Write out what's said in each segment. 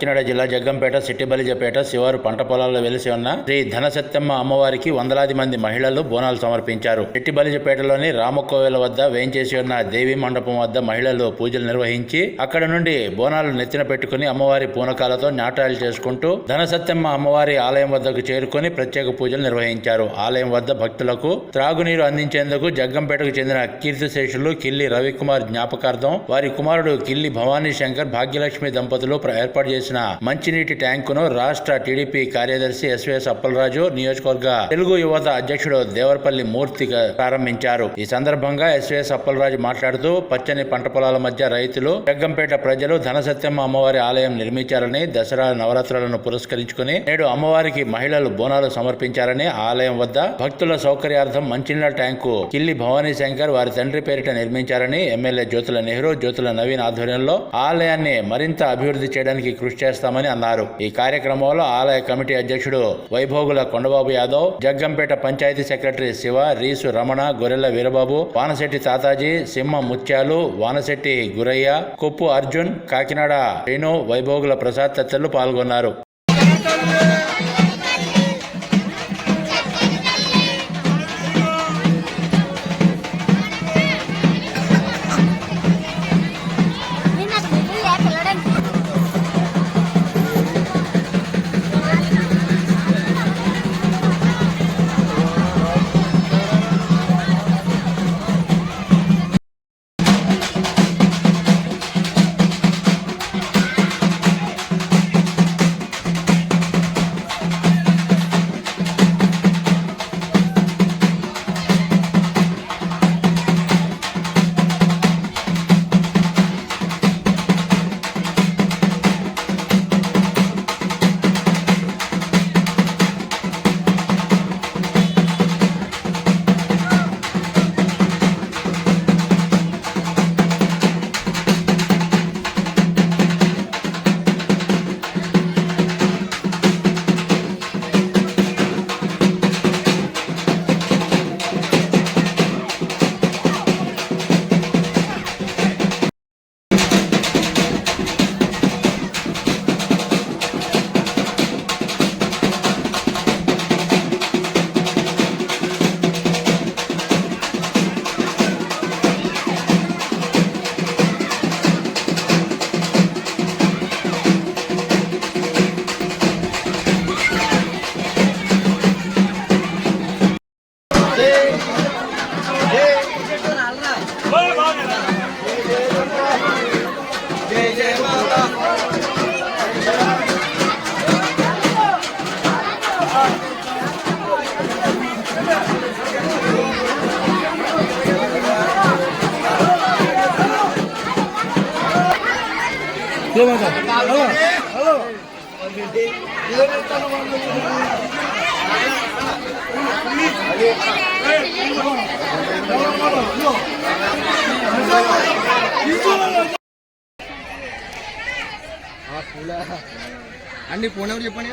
కాకినాడ జిల్లా జగ్గంపేట సిట్టిబలిజపేట శివారు పంట పొలాల్లో వెలిసి ఉన్న శ్రీ ధనసత్యమ్మ అమ్మవారికి వందలాది మంది మహిళలు బోనాలు సమర్పించారు. సిట్టిబలిజపేటలోని రామకోవెల వద్ద వేంచేసి ఉన్న దేవి మండపం వద్ద మహిళలు పూజలు నిర్వహించి అక్కడ నుండి బోనాలు నెత్తిన పెట్టుకుని అమ్మవారి పూనకాలతో నాటాలు చేసుకుంటూ ధనసత్యమ్మ అమ్మవారి ఆలయం వద్దకు చేరుకొని ప్రత్యేక పూజలు నిర్వహించారు. ఆలయం వద్ద భక్తులకు త్రాగునీరు అందించేందుకు జగ్గంపేటకు చెందిన కీర్తిశేషులు కిల్లి రవికుమార్ జ్ఞాపకార్థం వారి కుమారుడు కిల్లి భవానీ శంకర్ భాగ్యలక్ష్మి దంపతులు ఏర్పాటు చేశారు. చేసిన మంచినీటి ట్యాంకును రాష్ట్ర టీడీపీ కార్యదర్శి ఎస్వీఎస్ అప్పలరాజు నియోజకవర్గ తెలుగు యువత అధ్యక్షుడు దేవరపల్లి మూర్తి ప్రారంభించారు. ఈ సందర్భంగా ఎస్వీఎస్ అప్పలరాజు మాట్లాడుతూ పచ్చని పంట పొలాల మధ్య రైతులు జగ్గంపేట ప్రజలు ధనసత్యమ్మ అమ్మవారి ఆలయం నిర్మించారని దసరా నవరాత్రులను పురస్కరించుకుని నేడు అమ్మవారికి మహిళలు బోనాలు సమర్పించారని ఆలయం వద్ద భక్తుల సౌకర్యార్థం మంచినీళ్ళ ట్యాంకు కిల్లి భవానీ శంకర్ వారి తండ్రి పేరిట నిర్మించారని ఎమ్మెల్యే జ్యోతుల నెహ్రూ జ్యోతుల నవీన్ ఆధ్వర్యంలో ఆలయాన్ని మరింత అభివృద్ధి చేయడానికి కృషి చేస్తామని అన్నారు. ఈ కార్యక్రమంలో ఆలయ కమిటీ అధ్యక్షుడు వైభోగుల కొండబాబు యాదవ్ జగ్గంపేట పంచాయతీ సెక్రటరీ శివ రీసు రమణ గొర్రెల వీరబాబు వానశెట్టి తాతాజీ సింహ ముత్యాలు వానశెట్టి గురయ్య కొప్పు అర్జున్ కాకినాడ రేణు వైభోగుల ప్రసాద్ తదితరులు పాల్గొన్నారు. అండి ఫోన్ ఎవరు చెప్పండి?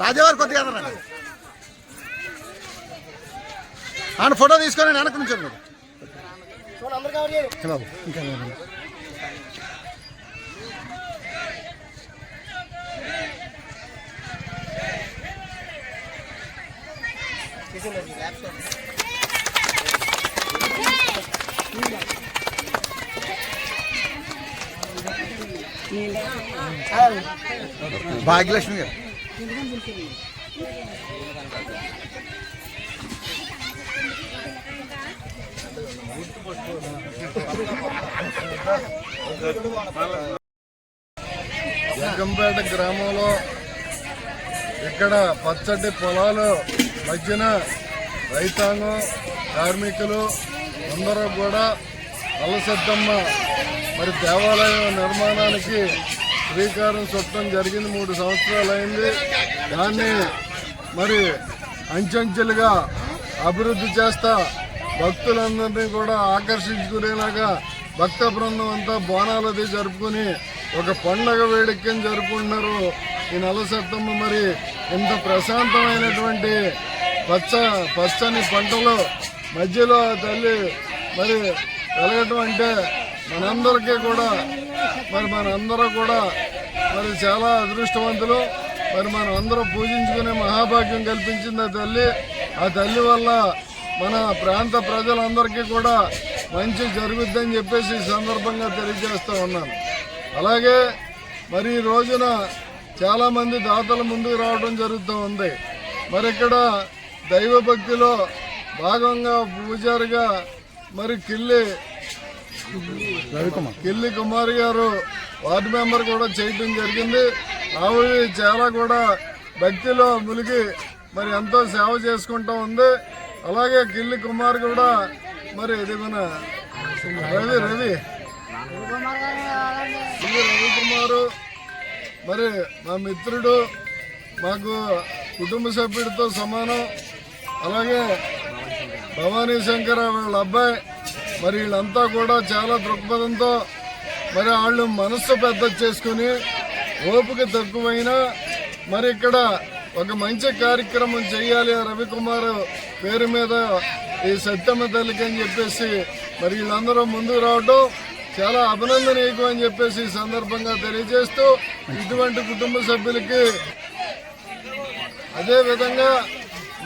రాజేవారు కొద్దిగా ఆయన ఫోటో తీసుకొని వెనక నుంచి మీరు బాబు ఇంకా లేదండి. భాగ్యలక్ష్మి గారు. జగ్గంపేట గ్రామంలో ఇక్కడ పచ్చటి పొలాలు మధ్యన రైతాంగం కార్మికులు అందరూ కూడా అలసద్దమ్మ మరి దేవాలయం నిర్మాణానికి శ్రీకారం చుట్టం జరిగింది మూడు సంవత్సరాలు అయింది దాన్ని మరి అంచెంచెలుగా అభివృద్ధి చేస్తా భక్తులందరినీ కూడా ఆకర్షించుకునేలాగా భక్త బృందం అంతా బోనాలది జరుపుకుని ఒక పండగ వేడుకని జరుపుకుంటున్నారు. ఈ నెల నలసత్తమ్మ మరి ఇంత ప్రశాంతమైనటువంటి పచ్చ పచ్చని పంటలు మధ్యలో తల్లి మరి వెలగటం అంటే మనందరికీ కూడా మరి మనందరూ కూడా మరి చాలా అదృష్టవంతులు. మరి మనం అందరం పూజించుకునే మహాభాగ్యం కల్పించింది ఆ తల్లి. ఆ తల్లి వల్ల మన ప్రాంత ప్రజలందరికీ కూడా మంచి జరుగుద్దని చెప్పేసి ఈ సందర్భంగా తెలియజేస్తూ ఉన్నాను. అలాగే మరి ఈ రోజున చాలామంది దాతలు ముందుకు రావడం జరుగుతూ ఉంది. మరి ఇక్కడ దైవభక్తిలో భాగంగా పూజారిగా మరి కిల్లి కిల్లి కుమార్ గారు వార్డు మెంబర్ కూడా చేయడం జరిగింది. ఆవిడ చాలా కూడా భక్తిలో మునిగి మరి ఎంతో సేవ చేసుకుంటూ ఉంది. అలాగే కిల్లి కుమార్ కూడా మరి ఇది మన రవి రవి. కిల్లి రవికుమారు మరి మా మిత్రుడు మాకు కుటుంబ సభ్యుడితో సమానం. అలాగే భవానీ శంకర్ వాళ్ళ అబ్బాయి మరి వీళ్ళంతా కూడా చాలా దృక్పథంతో మరి వాళ్ళు మనస్సు పెద్ద చేసుకుని ఓపిక తక్కువైనా మరి ఇక్కడ ఒక మంచి కార్యక్రమం చేయాలి రవికుమార్ పేరు మీద ఈ సత్యమ్మ తల్లికి అని చెప్పేసి మరి వీళ్ళందరూ ముందుకు రావడం చాలా అభినందనీయకం అని చెప్పేసి ఈ సందర్భంగా తెలియజేస్తూ ఇటువంటి కుటుంబ సభ్యులకి అదేవిధంగా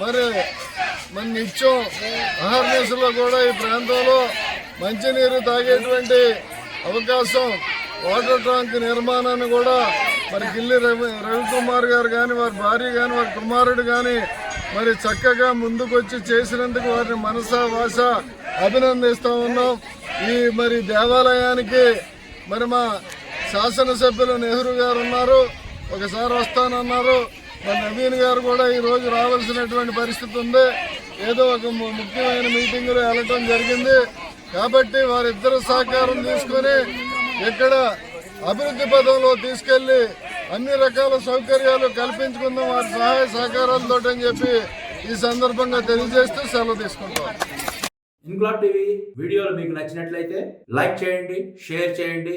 మరి మన నిత్యం అహర్నిశలో కూడా ఈ ప్రాంతంలో మంచినీరు తాగేటువంటి అవకాశం వాటర్ ట్యాంక్ నిర్మాణాన్ని కూడా మరి గిల్లి రవి రవికుమార్ గారు కానీ వారి భార్య కానీ వారి కుమారుడు కానీ మరి చక్కగా ముందుకొచ్చి చేసినందుకు వారిని మనసా వాస అభినందిస్తూ ఉన్నాం. ఈ మరి దేవాలయానికి మరి మా శాసనసభ్యులు నెహ్రూ గారు ఉన్నారు. ఒకసారి వస్తానన్నారు. మరి నవీన్ గారు కూడా ఈ రోజు రావాల్సినటువంటి పరిస్థితి ఉంది. ఏదో ఒక ము- ముఖ్యమైన మీటింగులు వెళ్ళటం జరిగింది. కాబట్టి వారిద్దరు సహకారం తీసుకొని ఇక్కడ అభివృద్ధి పదంలో తీసుకెళ్ళి అన్ని రకాల సౌకర్యాలు కల్పించుకుందాం వారి సహాయ సహకారాలతో అని చెప్పి ఈ సందర్భంగా తెలియజేస్తూ సెలవు తీసుకుంటాం. ఇన్క్లాబ్ టీవీ వీడియోలు మీకు నచ్చినట్లయితే లైక్ చేయండి షేర్ చేయండి.